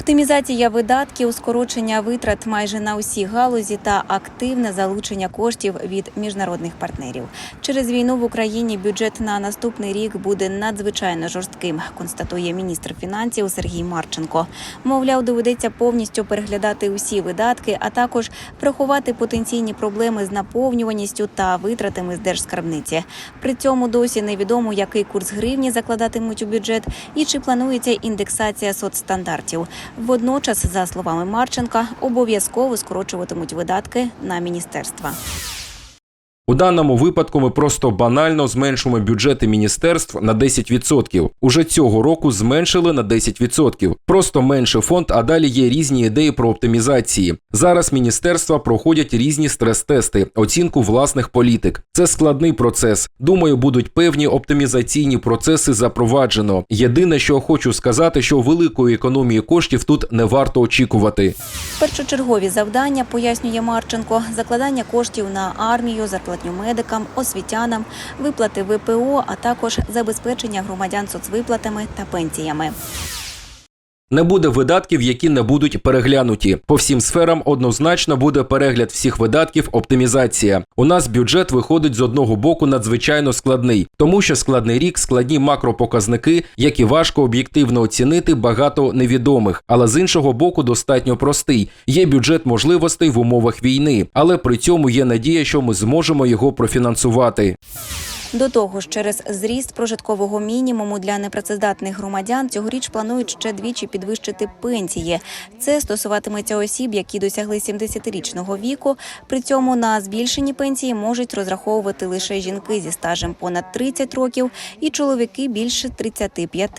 Оптимізація видатків, скорочення витрат майже на усі галузі та активне залучення коштів від міжнародних партнерів. Через війну в Україні бюджет на наступний рік буде надзвичайно жорстким, констатує міністр фінансів Сергій Марченко. Мовляв, доведеться повністю переглядати усі видатки, а також врахувати потенційні проблеми з наповнюваністю та витратами з держскарбниці. При цьому досі невідомо, який курс гривні закладатимуть у бюджет і чи планується індексація соцстандартів. Водночас, за словами Марченка, обов'язково скорочуватимуть видатки на міністерства. У даному випадку ми просто банально зменшуємо бюджети міністерств на 10%. Уже цього року зменшили на 10%. Просто менше фонд, а далі є різні ідеї про оптимізації. Зараз міністерства проходять різні стрес-тести, оцінку власних політик. Це складний процес. Думаю, будуть певні оптимізаційні процеси запроваджено. Єдине, що хочу сказати, що великої економії коштів тут не варто очікувати. Першочергові завдання, пояснює Марченко, закладання коштів на армію, зарплатню медикам, освітянам, виплати ВПО, а також забезпечення громадян соцвиплатами та пенсіями. Не буде видатків, які не будуть переглянуті. По всім сферам однозначно буде перегляд всіх видатків, оптимізація. У нас бюджет виходить з одного боку надзвичайно складний, тому що складний рік, складні макропоказники, які важко об'єктивно оцінити, багато невідомих. Але з іншого боку, достатньо простий. Є бюджет можливостей в умовах війни, але при цьому є надія, що ми зможемо його профінансувати. До того ж, через зріст прожиткового мінімуму для непрацездатних громадян цьогоріч планують ще двічі підвищити пенсії. Це стосуватиметься осіб, які досягли 70-річного віку. При цьому на збільшені пенсії можуть розраховувати лише жінки зі стажем понад 30 років і чоловіки більше 35.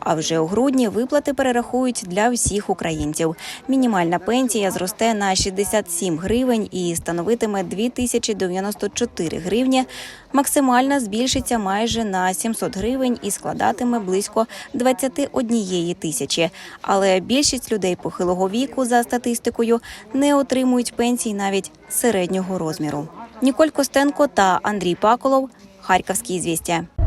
А вже у грудні виплати перерахують для всіх українців. Мінімальна пенсія зросте на 67 гривень і становитиме 2094 гривні. Максимальна збільшиться майже на 700 гривень і складатиме близько 21 тисячі. Але більшість людей похилого віку, за статистикою, не отримують пенсій навіть середнього розміру. Ніколь Костенко та Андрій Паколов. Харківські звістя.